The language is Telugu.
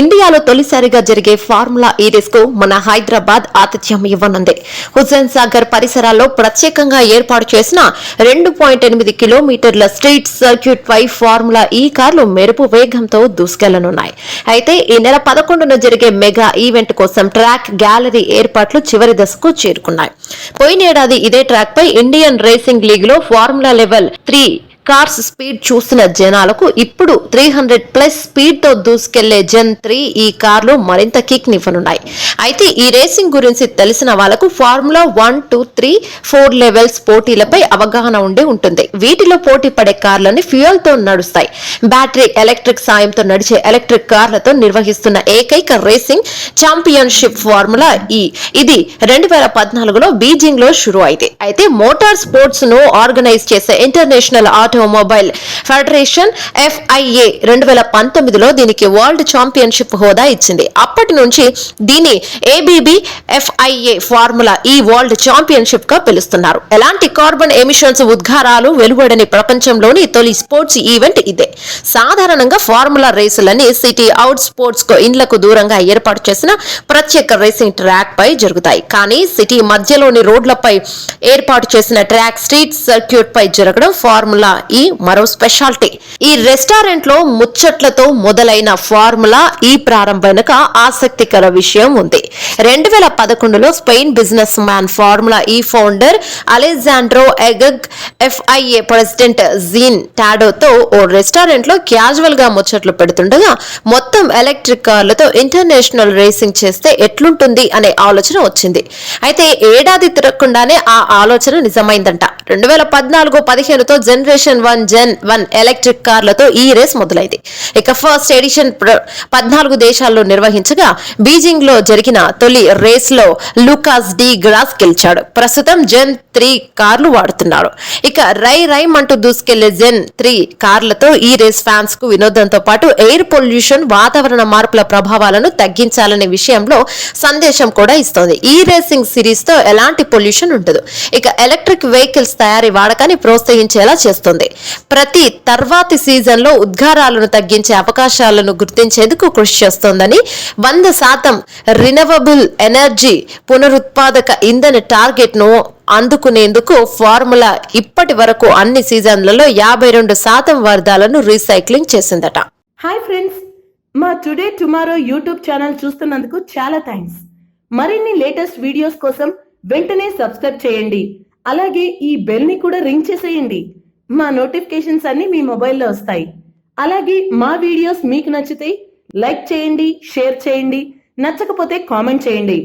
ఇండియాలో తొలిసారిగా జరిగే ఫార్ములా ఈ రేస్కు మన హైదరాబాద్ ఆతిథ్యం ఇవ్వనుంది. హుస్సేన్ సాగర్ పరిసరాల్లో ప్రత్యేకంగా ఏర్పాటు చేసిన రెండు పాయింట్ ఎనిమిది కిలోమీటర్ల స్ట్రీట్ సర్క్యూట్ పై ఫార్ములా ఈ కార్లు మెరుపు వేగంతో దూసుకెళ్ళనున్నాయి. అయితే ఈ నెల పదకొండున జరిగే మెగా ఈవెంట్ కోసం ట్రాక్ గ్యాలరీ ఏర్పాట్లు చివరి దశకు చేరుకున్నాయి. పోయినేడాది ఇదే ట్రాక్ పై ఇండియన్ రేసింగ్ లీగ్లో formula level three cars speed చూసిన జనాలకు ఇప్పుడు త్రీ హండ్రెడ్ ప్లస్ స్పీడ్తో దూసుకెళ్ళే జెన్ త్రీ ఈ కార్లు మరింత కిక్ నివ్వనున్నాయి అయితే ఈ రేసింగ్ గురించి తెలిసిన వాళ్ళకు formula one two three four levels పోటీలపై అవగాహన ఉండి ఉంటుంది. వీటిలో పోటీ పడే కార్లని ఫ్యూయల్తో నడుస్తాయి. బ్యాటరీ ఎలక్ట్రిక్ సాయంతో నడిచే ఎలక్ట్రిక్ కార్లతో నిర్వహిస్తున్న ఏకైక రేసింగ్ ఛాంపియన్షిప్ ఫార్ములా ఈ. ఇది రెండు వేల పద్నాలుగులో బీజింగ్లో షురు అయింది అయితే మోటార్ స్పోర్ట్స్ను ఆర్గనైజ్ చేసే ఇంటర్నేషనల్ ఆటోమొబైల్ ఫెడరేషన్ ఎఫ్ఐఏ రెండు వేల పంతొమ్మిదిలో దీనికి వరల్డ్ ఛాంపియన్షిప్ హోదా ఇచ్చింది. అప్పటి నుంచి దీని ABB FIA Formula E world ఛాంపియన్షిప్గా పిలుస్తున్నారు. ఎలాంటి కార్బన్ ఎమిషన్స్ ఉద్గారాలు వెలువడని ప్రపంచంలోని తొలి స్పోర్ట్స్ ఈవెంట్ ఇదే. సాధారణంగా ఫార్ములా రేసులని సిటీ అవుట్ స్పోర్ట్స్కు ఇండ్లకు దూరంగా ఏర్పాటు చేసిన ప్రత్యేక రేసింగ్ ట్రాక్ పై జరుగుతాయి. కానీ సిటీ మధ్యలోని రోడ్లపై ఏర్పాటు చేసిన ట్రాక్ స్ట్రీట్ సర్క్యూట్ పై జరగడం ఫార్ములా ఈ మరో స్పెషాలిటీ. ఈ రెస్టారెంట్లో ముచ్చట్లతో మొదలైన ఫార్ములా ఈ ప్రారంభ వెనుక ఆసక్తికర విషయం ఉంది. రెండు వేల పదకొండులో Spain business man formula E founder Alejandro Agag FIA president Jean టాడోతో ఓ రెస్టారెంట్ లో క్యాజువల్గా ముచ్చట్లు పెడుతుండగా మొత్తం ఎలక్ట్రిక్ కార్లతో ఇంటర్నేషనల్ రేసింగ్ చేస్తే ఎట్లుంటుంది అనే ఆలోచన వచ్చింది. అయితే ఏడాది తిరగకుండానే ఆ ఆలోచన నిజమైందంట. రెండు వేల పద్నాలుగు పదిహేనుతో generation one Gen one electric కార్లతో ఈ రేస్ మొదలైంది. ఇక ఫస్ట్ ఎడిషన్ పద్నాలుగు దేశాల్లో నిర్వహించగా బీజింగ్లో జరిగిన తొలి రేస్లో లూకాస్ డి గ్రాస్ గెలిచాడు. ప్రస్తుతం జెన్ త్రీ కార్లు వాడుతున్నాడు ఇక రై రైమ్ అంటూ దూసుకెళ్ళే జెన్ త్రీ కార్లతో ఈ ఈ రేస్ ఫ్యాన్స్కు వినోదంతో పాటు ఎయిర్ పొల్యూషన్ వాతావరణ మార్పుల ప్రభావాలను తగ్గించాలనే విషయంలో సందేశం కూడా ఇస్తోంది. ఈ రేసింగ్ సిరీస్తో ఎలాంటి పొల్యూషన్ ఉండదు. ఇక ఎలక్ట్రిక్ వెహికల్స్ తయారీ వాడకాన్ని ప్రోత్సహించేలా చేస్తుంది. ప్రతి తర్వాతి సీజన్లో ఉద్గారాలను తగ్గించే అవకాశాలను గుర్తించేందుకు కృషి చేస్తోందని వంద శాతం రినవబుల్ ఎనర్జీ పునరుత్పాదక ఇంధన టార్గెట్ను అందుకునేందుకు ఫార్ములా ఇప్పటి వరకు అన్ని సీజన్లలో యాభై రెండు శాతం వర్ధాలను రీసైక్లింగ్ చేసిందట. హాయ్ ఫ్రెండ్స్ మా టుడే టుమారో యూట్యూబ్ ఛానల్ చూస్తున్నందుకు చాలా థ్యాంక్స్. మరిన్ని లేటెస్ట్ వీడియోస్ కోసం వెంటనే సబ్స్క్రైబ్ చేయండి. అలాగే ఈ బెల్ని కూడా రింగ్ చేసేయండి. మా నోటిఫికేషన్స్ అన్ని మీ మొబైల్లో వస్తాయి. అలాగే మా వీడియోస్ మీకు నచ్చితే లైక్ చేయండి షేర్ చేయండి నచ్చకపోతే కామెంట్ చేయండి.